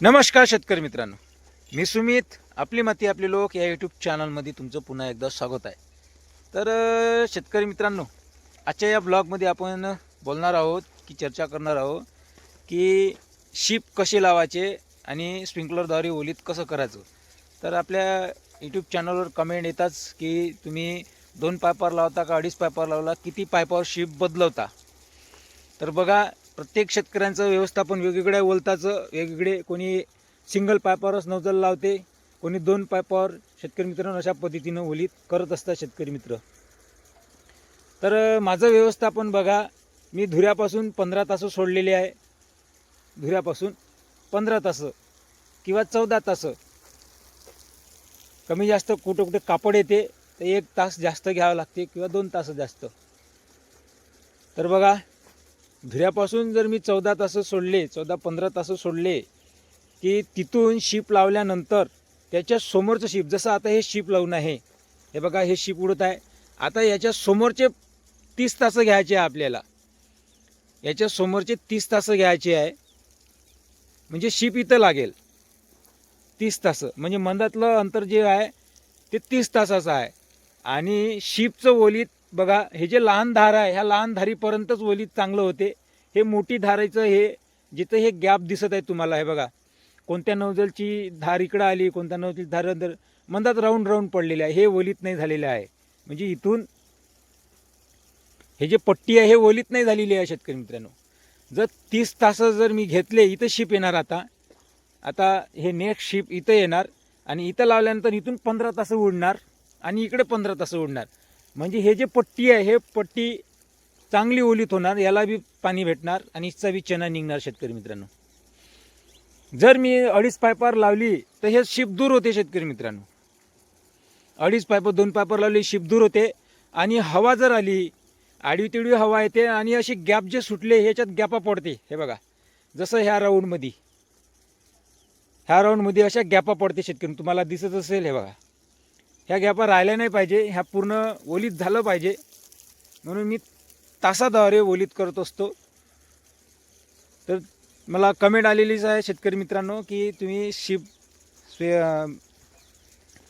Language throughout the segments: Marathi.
नमस्कार शेतकरी मित्रांनो. मी सुमित आपली माती आपले लोक या यूट्यूब चॅनलमध्ये तुमचं पुन्हा एकदा स्वागत आहे. तर शेतकरी मित्रांनो आजच्या या ब्लॉगमध्ये आपण बोलणार आहोत की चर्चा करणार आहोत की शीप कसे लावायचे आणि स्प्रिंकलरद्वारे ओलीत कसं करायचं. तर आपल्या यूट्यूब चॅनलवर कमेंट येताच की तुम्ही दोन पायपावर लावता का अडीच पायपावर लावला किती पायपावर शीप बदलवता. तर बघा प्रत्येक शेतकऱ्यांचं व्यवस्थापन वेगवेगळ्या ओलताचं वेगवेगळे कोणी सिंगल पायपावरच नौजल लावते कोणी दोन पायपावर शेतकरी मित्रांनो अशा पद्धतीनं ओलीत करत असतात शेतकरी मित्र. तर माझं व्यवस्थापन बघा मी धुऱ्यापासून पंधरा तास सोडलेले आहे. धुऱ्यापासून पंधरा तास किंवा चौदा तास. कमी जास्त कुठं कुठे कापड येते तर एक तास जास्त घ्यावं लागते किंवा दोन तास जास्त. तर बघा धुऱ्यापासून जर मी चौदा तास सोडले चौदा पंधरा तास सोडले की तिथून शिप लावल्यानंतर त्याच्या समोरचं शिप जसं आता हे शिप लावून आहे हे बघा हे शीप उडत आहे. आता याच्या समोरचे तीस तास घ्यायचे आहे आपल्याला. याच्या समोरचे तीस तास घ्यायचे आहे. म्हणजे शिप इथं लागेल. तीस तास. म्हणजे मंदातलं अंतर जे आहे ते तीस तासाचं आहे. आणि शिपचं ओलीत बघा हे जे लहान धार आहे ह्या लहान धारीपर्यंतच ओलीत चांगलं होते. हे मोठी धाराचं हे जिथं हे गॅप दिसत आहे तुम्हाला हे बघा. कोणत्या नवजलची धार इकडं आली कोणत्या नवजलची धार अंदर मंदात राऊंड राऊंड पडलेले आहे. हे ओलीत नाही झालेलं आहे. म्हणजे इथून हे जे पट्टी आहे हे ओलीत नाही झालेली आहे शेतकरी मित्रांनो. जर तीस तास जर मी घेतले इथं शिप येणार आता. आता हे नेक्स्ट शिप इथं येणार आणि इथं लावल्यानंतर इथून पंधरा तास उडणार आणि इकडे पंधरा तास उडणार. म्हणजे हे जे पट्टी आहे हे पट्टी चांगली ओलीत होणार याला बी पाणी भेटणार आणि हिचा बी चना निघणार शेतकरी मित्रांनो. जर मी अडीच पायपार लावली तर हे शिप दूर होते शेतकरी मित्रांनो. अडीच पायप दोन पायपर लावली शिप दूर होते. आणि हवा जर आली आडवी तिडवी हवा येते आणि अशी गॅप जे सुटले ह्याच्यात गॅपा पडते. हे बघा जसं ह्या राऊंडमध्ये ह्या राऊंडमध्ये अशा गॅपा पडते शेतकरी तुम्हाला दिसत असेल हे बघा. ह्या गॅपा राहिल्या नाही पाहिजे. ह्या पूर्ण ओलीत झालं पाहिजे. म्हणून मी तासाद्वारे ओलीत करत असतो. तर मला कमेंट आलेलीच आहे शेतकरी मित्रांनो की तुम्ही शिप स्वे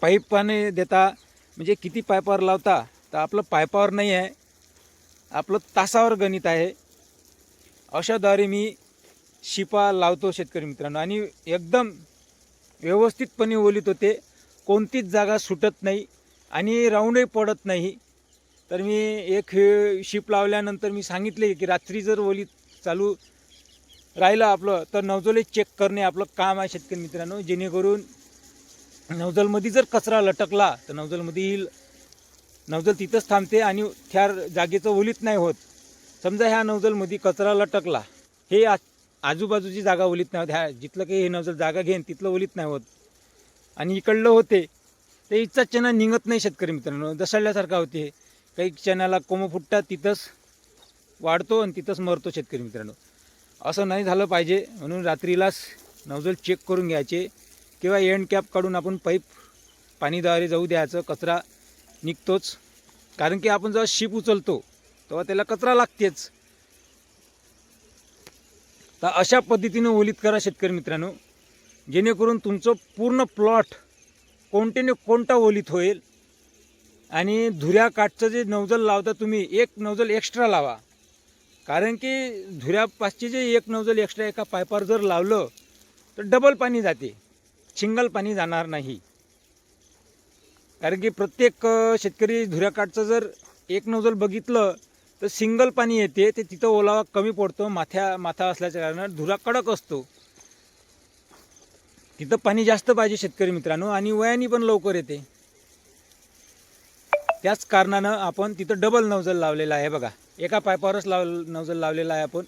पाईपाने देता. म्हणजे किती पायपावर लावता तर आपलं पायपावर नाही आहे. आपलं तासावर गणित आहे. अशाद्वारे मी शिपा लावतो शेतकरी मित्रांनो. आणि एकदम व्यवस्थितपणे ओलीत होते. कोणतीच जागा सुटत नाही आणि राऊंडही पडत नाही. तर मी एक हे शिप लावल्यानंतर मी सांगितले की रात्री जर ओलीत चालू राहिलं आपलं तर नवजले चेक करणे आपलं काम आहे शेतकरी मित्रांनो. जेणेकरून नवजलमध्ये जर कचरा लटकला तर नवजलमध्ये येईल. नवजल तिथंच थांबते आणि त्या जागेचं ओलीत नाही होत. समजा ह्या नवजलमध्ये कचरा लटकला हे आ आजूबाजूची जागा ओलीत नाही होत. ह्या जिथलं काही हे नवजल जागा घेईन तिथलं ओलीत नाही होत. आणि इकडलं होते ते इथचा चणा निघत नाही शेतकरी मित्रांनो. दसळल्यासारखा होते. काही चण्याला कोमं फुटतात तिथंच वाढतो आणि तिथंच मरतो शेतकरी मित्रांनो. असं नाही झालं पाहिजे. म्हणून रात्रीलाच नवजल चेक करून घ्यायचे. किंवा एंड कॅप काढून आपण पाईप पाणीद्वारे जाऊ द्यायचं. कचरा निघतोच. कारण की आपण जेव्हा शिप उचलतो तेव्हा त्याला कचरा लागतेच. तर अशा पद्धतीनं ओलीत करा शेतकरी मित्रांनो. जेणेकरून तुमचं पूर्ण प्लॉट कोणतेने कोणता ओलीत होईल आणि धुऱ्या काठचं जे नवजल लावता तुम्ही एक नवजल एक्स्ट्रा लावा. कारण की धुऱ्यापासचे जे एक नवजल एक्स्ट्रा एका पायपावर जर लावलं तर डबल पाणी जाते. सिंगल पाणी जाणार नाही. कारण की प्रत्येक शेतकरी धुऱ्याकाठचं जर एक नवजल बघितलं तर सिंगल पाणी येते ते तिथं ओलावा कमी पडतो माथ्या माथा असल्याच्या कारणानं धुरा कडक असतो. तिथं पाणी जास्त पाहिजे शेतकरी मित्रांनो आणि वयानी पण लवकर येते. त्याच कारणानं आपण तिथं डबल नवजल लावलेला आहे बघा. एका पायपावरच लाव नवजल लावलेला आहे आपण.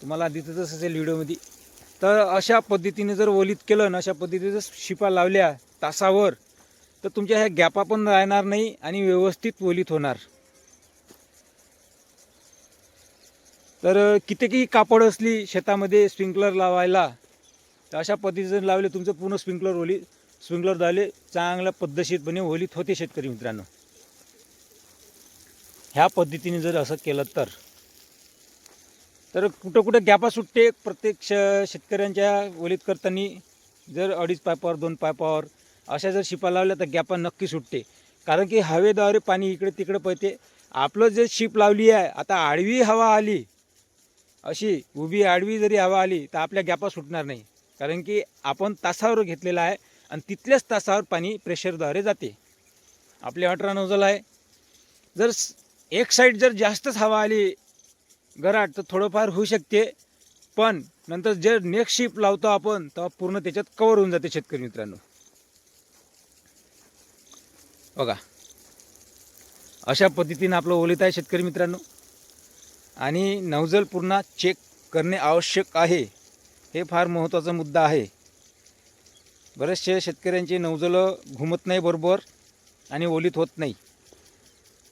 तुम्हाला दिसतच असेल व्हिडिओमध्ये. तर अशा पद्धतीने जर ओलीत केलं ना अशा पद्धतीने जर शिपा लावल्या तासावर तर तुमच्या ह्या गॅपा पण राहणार नाही आणि व्यवस्थित ओलीत होणार. तर कितीही कापड असली शेतामध्ये स्प्रिंकलर लावायला तर अशा पद्धतीने लावले तुमचं पूर्ण स्प्रिंकलर ओली स्प्रिंकलर झाले चांगल्या पद्धतशीरपणे ओलीत होते शेतकरी मित्रांनो. ह्या पद्धतीने जर असं केलं तर. तर कुठं कुठं गॅपा सुटते प्रत्येक श शेतकऱ्यांच्या ओलीत करताना. जर अडीच पायपावर दोन पायपावर अशा जर शिपा लावल्या तर गॅपा नक्की सुटते. कारण की हवेद्वारे पाणी इकडे तिकडे पळते. आपलं जे शिप लावली आहे आता आडवी हवा आली अशी उभी आडवी जरी हवा आली तर आपल्या गॅपा सुटणार नाही. कारण की आपण तासावर घेतलेला आहे आणि तिथल्याच तासावर पाणी प्रेशरद्वारे जाते. आपले अठरा नोजल आहे. जर एक साईड जर जास्तच हवा आली गराट तर थोडंफार होऊ शकते. पण नंतर जे नेक्स्ट शिप लावतो आपण तेव्हा पूर्ण त्याच्यात कवर होऊन जाते शेतकरी मित्रांनो. बघा. अशा पद्धतीनं आपलं ओलित आहे शेतकरी मित्रांनो. आणि नवजल पुन्हा चेक करणे आवश्यक आहे. हे फार महत्त्वाचा मुद्दा आहे. बरेचसे शेतकऱ्यांची नवजलं घुमत नाही बरोबर आणि ओलीत होत नाही.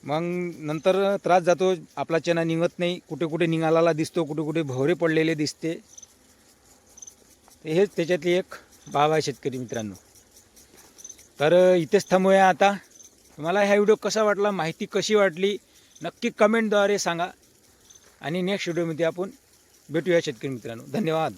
मग नंतर त्रास जातो आपला चना निघत नाही कुठे कुठे निघालाला दिसतो कुठे कुठे भवरे पडलेले दिसते. ते हेच त्याच्यातली एक बाब आहे शेतकरी मित्रांनो. तर इथेच थांबूया आता. तुम्हाला ह्या व्हिडिओ कसा वाटला माहिती कशी वाटली नक्की कमेंटद्वारे सांगा. आणि नेक्स्ट व्हिडिओमध्ये आपण भेटूया शेतकरी मित्रांनो. धन्यवाद.